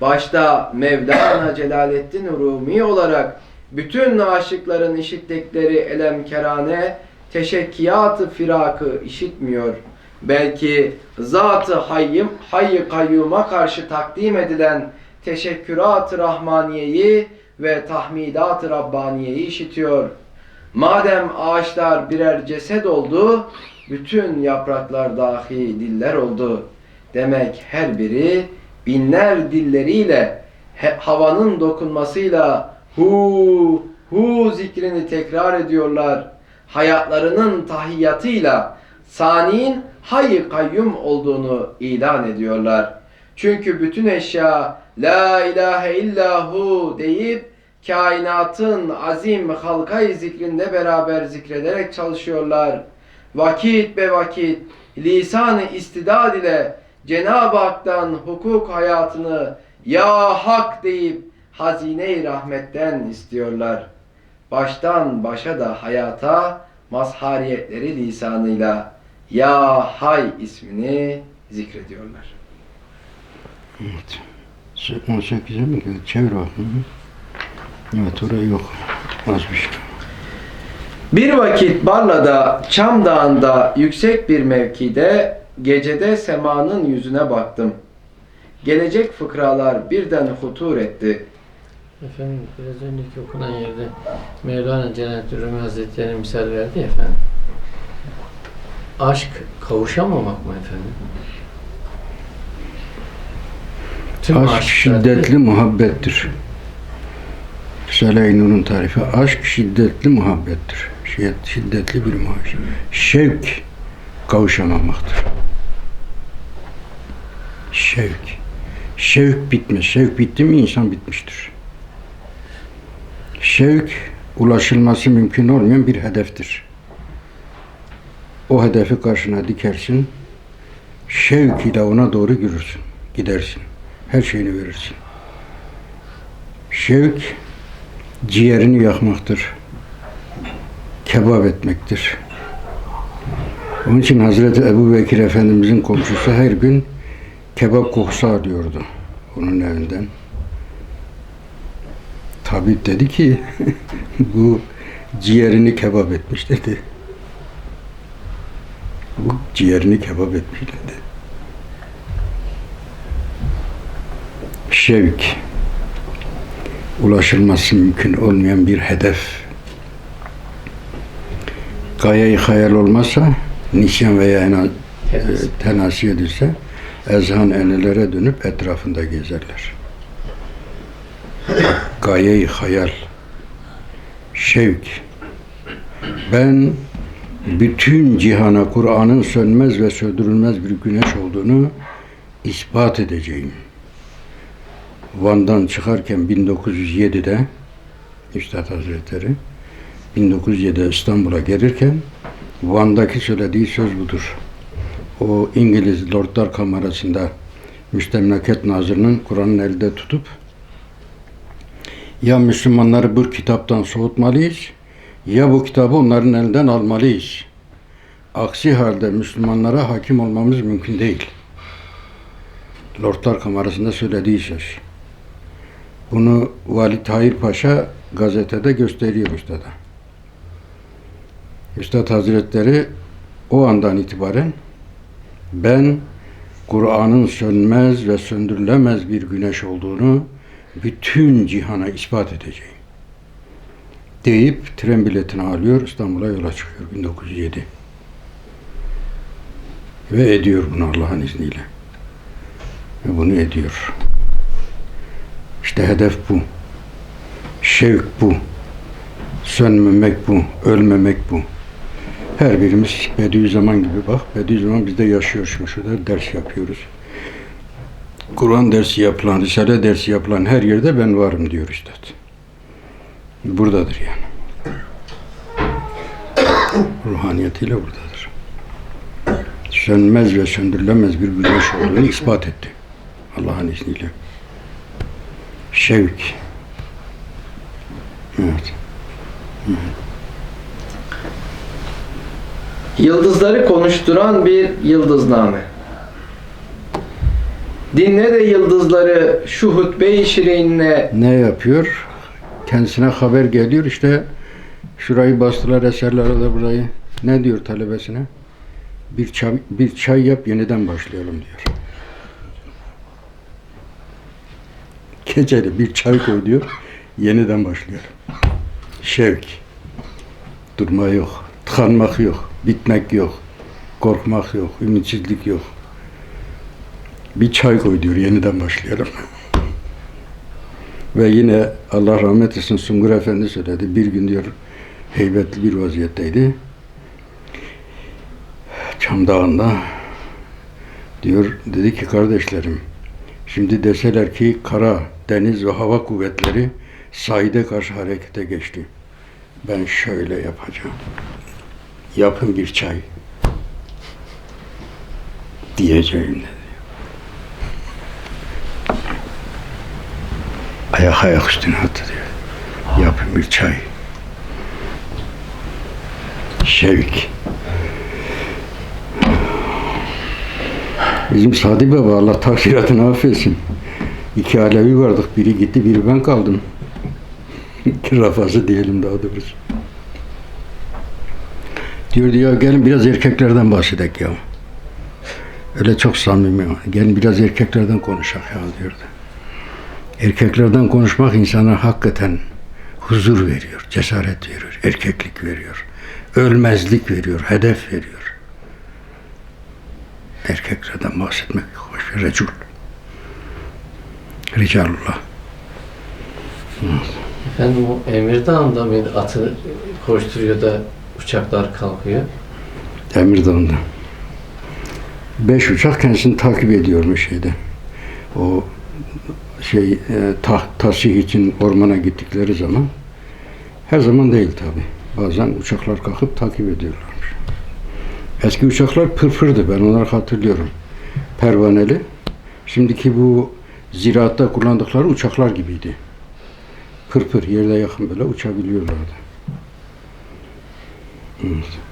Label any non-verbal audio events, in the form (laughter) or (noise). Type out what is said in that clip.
başta Mevlana Celaleddin Rumi olarak bütün aşıkların işittikleri elemkerane teşekkiyatı firakı işitmiyor. Belki zat-ı hayyim, hayy kayyuma karşı takdim edilen teşekkürat-ı rahmaniyeyi ve tahmidat-ı rabbaniyeyi işitiyor. Madem ağaçlar birer ceset oldu, bütün yapraklar dahi diller oldu. Demek her biri binler dilleriyle havanın dokunmasıyla hu hu zikrini tekrar ediyorlar. Hayatlarının tahiyyatıyla saniin hayy kayyum olduğunu ilan ediyorlar. Çünkü bütün eşya la ilahe illahu deyip kainatın azim halkayı zikrinde beraber zikrederek çalışıyorlar. Vakit be vakit lisan-ı istidad ile Cenab-ı Hak'tan hukuk hayatını ya hak deyip hazine-i rahmetten istiyorlar. Baştan başa da hayata mazhariyetleri lisanıyla ya hay ismini zikrediyorlar. Evet. 18'e mi geldi? Çevir bakayım. Evet oraya yok. Az bir şey. Bir vakit Barla'da Çam Dağı'nda yüksek bir mevkide gecede semanın yüzüne baktım. Gelecek fıkralar birden hutur etti. Efendim biraz önceki okunan yerde Mevlana Celaleddin Rumi Hazretleri misal verdi ya efendim. Aşk kavuşamamak mı efendim? Tüm Aşk şiddetli muhabbettir. Risale-i Nur'un tarifi aşk şiddetli muhabbettir. Şiddet- Şiddetli bir muhabbet. Şevk kavuşamamaktır. Şevk. Şevk bitmez. Şevk bitti mi insan bitmiştir. Şevk ulaşılması mümkün olmayan bir hedeftir. O hedefi karşına dikersin. Şevk ile ona doğru yürürsün. Gidersin. Her şeyini verirsin. Şevk ciğerini yakmaktır. Kebap etmektir. Onun için Hazreti Ebu Bekir Efendimizin komşusu her gün kebap kokusu alıyordu onun evinden. Tabip dedi ki (laughs) bu ciğerini kebap etmiş dedi. Bu ciğerini kebap etmiş dedi. Şevk ulaşılması mümkün olmayan bir hedef. Gaye-i hayal olmazsa nisyan veya ena- Tenası. e, tenasi edilse ezhan enelere dönüp etrafında gezerler. Gaye-i hayal, şevk. Ben bütün cihana Kur'an'ın sönmez ve söndürülmez bir güneş olduğunu ispat edeceğim. Van'dan çıkarken 1907'de Üstad Hazretleri 1907'de İstanbul'a gelirken Van'daki söylediği söz budur. O İngiliz Lordlar Kamerası'nda Müstemleket Nazırı'nın Kur'an'ın elde tutup ya Müslümanları bu kitaptan soğutmalıyız ya bu kitabı onların elinden almalıyız. Aksi halde Müslümanlara hakim olmamız mümkün değil. Lordlar Kamerası'nda söylediği söz. Bunu Vali Tahir Paşa gazetede gösteriyor üstada. Üstad Hazretleri o andan itibaren ben Kur'an'ın sönmez ve söndürülemez bir güneş olduğunu bütün cihana ispat edeceğim. Deyip tren biletini alıyor İstanbul'a yola çıkıyor 1907. Ve ediyor bunu Allah'ın izniyle. Ve bunu ediyor. İşte hedef bu. Şevk bu. Sönmemek bu. Ölmemek bu. Her birimiz Bediüzzaman gibi bak. Bediüzzaman biz de yaşıyoruz şimdi şurada ders yapıyoruz. Kur'an dersi yapılan, Risale dersi yapılan her yerde ben varım diyor Üstad. Buradadır yani. Ruhaniyetiyle buradadır. Sönmez ve söndürülemez bir güneş olduğunu ispat etti. Allah'ın izniyle. Şevk. Evet. Yıldızları konuşturan bir yıldızname. Dinle de yıldızları şu hutbe-i şirinle Ne yapıyor? Kendisine haber geliyor işte şurayı bastılar eserlere de burayı. Ne diyor talebesine? Bir çay, bir çay yap yeniden başlayalım diyor. Geceli bir çay koy diyor. Yeniden başlayalım. Şevk. Durma yok. Tıkanmak yok. Bitmek yok. Korkmak yok. Ümitsizlik yok. Bir çay koy diyor. Yeniden başlayalım. (laughs) Ve yine Allah rahmet etsin Sungur Efendi söyledi. Bir gün diyor heybetli bir vaziyetteydi. Çam Dağı'nda diyor dedi ki kardeşlerim şimdi deseler ki kara, deniz ve hava kuvvetleri sahide karşı harekete geçti. Ben şöyle yapacağım. Yapın bir çay. Diyeceğim dedi. Ayak ayak üstüne attı diyor. Yapın bir çay. Şevk. Bizim Sadi Baba Allah taksiratını affetsin. İki Alevi vardık. Biri gitti, biri ben kaldım. (laughs) Rafası diyelim daha doğrusu. Diyordu ya gelin biraz erkeklerden bahsedek ya. Öyle çok samimi. Gelin biraz erkeklerden konuşak ya diyordu. Erkeklerden konuşmak insana hakikaten huzur veriyor, cesaret veriyor, erkeklik veriyor, ölmezlik veriyor, hedef veriyor. Erkeklerden bahsetmek hoş bir recul. Ricalullah. Efendim o Emir Dağı'nda mıydı? Atı koşturuyor da uçaklar kalkıyor. Emirdağ'ında. Beş uçak kendisini takip ediyormuş şeyde. O şey e, ta, tasih için ormana gittikleri zaman her zaman değil tabi. Bazen uçaklar kalkıp takip ediyorlarmış. Eski uçaklar pırpırdı ben onları hatırlıyorum. Pervaneli. Şimdiki bu ziraatta kullandıkları uçaklar gibiydi. Pırpır yerde yakın böyle uçabiliyorlardı. Evet.